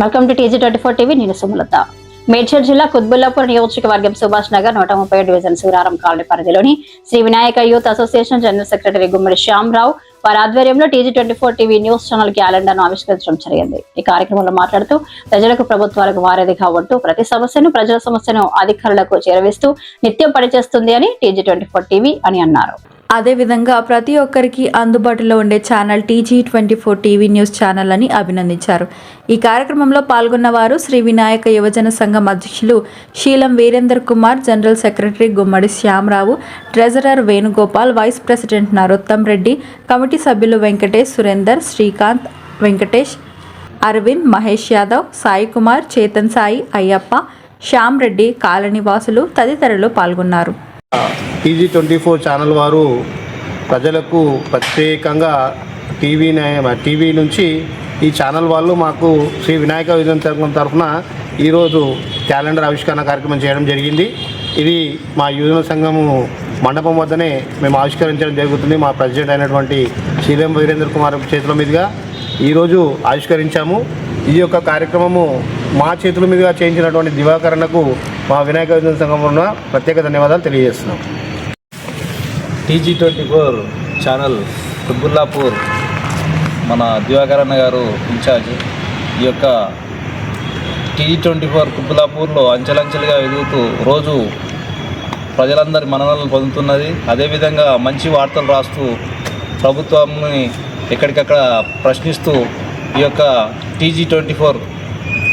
Welcome to TG twenty four TV నేను సుమలత. మేడ్చల్ జిల్లా కుత్బుల్లాపూర్ నియోజకవర్గం సుభాష్ నగర్ నూట ముప్పై డివిజన్ సూరారం కాలనీ పరిధిలోని Shri Vinayaka youth association general secretary Gummadi Shyamarao వారి ఆధ్వర్యంలో TG twenty four TV news channel క్యాలెండర్ను ఆవిష్కరించడం జరిగింది. ఈ కార్యక్రమంలో మాట్లాడుతూ ప్రజలకు ప్రభుత్వాలకు వారధిగా ఉంటూ ప్రతి సమస్యను ప్రజల సమస్యను అధికారులకు చేరవేస్తూ నిత్యం పనిచేస్తుంది అని టీజీ ట్వంటీ ఫోర్ టీవీ అని అన్నారు. అదేవిధంగా ప్రతి ఒక్కరికి అందుబాటులో ఉండే channel TG twenty four TV news channel అని అభినందించారు. ఈ కార్యక్రమంలో పాల్గొన్న వారు శ్రీ వినాయక యువజన సంఘం అధ్యక్షులు Seelam Veerender Kumar general secretary Gummadi Shyamarao treasurer Venugopal vice president Narottam Reddy committee సభ్యులు వెంకటేష్ సురేందర్ శ్రీకాంత్ వెంకటేష్ అరవింద్ మహేష్ యాదవ్ సాయి కుమార్ చేతన్ సాయి అయ్యప్ప శ్యామ్ రెడ్డి కాలనివాసులు తదితరులు పాల్గొన్నారు. ఈజీ ట్వంటీ ఫోర్ ఛానల్ వారు ప్రజలకు ప్రత్యేకంగా టీవీ టీవీ నుంచి ఈ ఛానల్ వాళ్ళు మాకు శ్రీ వినాయక విజయం సంఘం తరఫున ఈరోజు క్యాలెండర్ ఆవిష్కరణ కార్యక్రమం చేయడం జరిగింది. ఇది మా యువజన సంఘము మండపం వద్దనే మేము ఆవిష్కరించడం జరుగుతుంది. మా ప్రెసిడెంట్ అయినటువంటి శ్రీలేం వీరేంద్ర కుమార్ చేతుల మీదుగా ఈరోజు ఆవిష్కరించాము. ఈ యొక్క కార్యక్రమము మా చేతుల మీదుగా చేయించినటువంటి దివాకరణకు మా వినాయక విజయం సంఘం వలన ప్రత్యేక ధన్యవాదాలు తెలియజేస్తున్నాం. TG twenty four channel Quthbullapur మన దివాకరణ గారు ఇన్ఛార్జ్. ఈ యొక్క టీజీ ట్వంటీ ఫోర్ కుత్బుల్లాపూర్లో అంచెలంచెలుగా ఎదుగుతూ రోజు ప్రజలందరి మన్ననలు పొందుతున్నది. అదేవిధంగా మంచి వార్తలు రాస్తూ ప్రభుత్వాన్ని ఎక్కడికక్కడ ప్రశ్నిస్తూ ఈ యొక్క టీజీ ట్వంటీ ఫోర్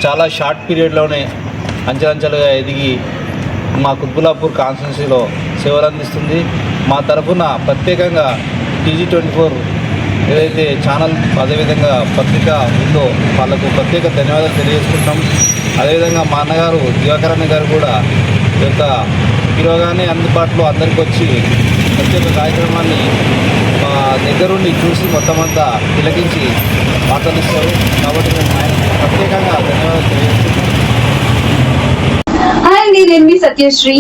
చాలా షార్ట్ పీరియడ్లోనే అంచెలంచెలుగా ఎదిగి మా కుత్బులాపూర్ కాన్స్టిట్యున్సీలో సేవలు అందిస్తుంది. మా తరఫున ప్రత్యేకంగా టీజీ ట్వంటీ ఫోర్ ఏదైతే ఛానల్ అదేవిధంగా పత్రిక ఉందో వాళ్ళకు ప్రత్యేక ధన్యవాదాలు తెలియజేసుకుంటాం అదేవిధంగా మా అన్నగారు దివాకరణ గారు కూడా ఈ యొక్క పిలవగానే అందుబాటులో అందరికి వచ్చి ప్రత్యేక కార్యక్రమాన్ని మా దగ్గరుండి చూసి మొత్తం అంతా తిలకించి మాట్లాడిస్తారు. కాబట్టి మేము Satyashree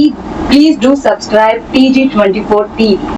please do subscribe T G twenty four TV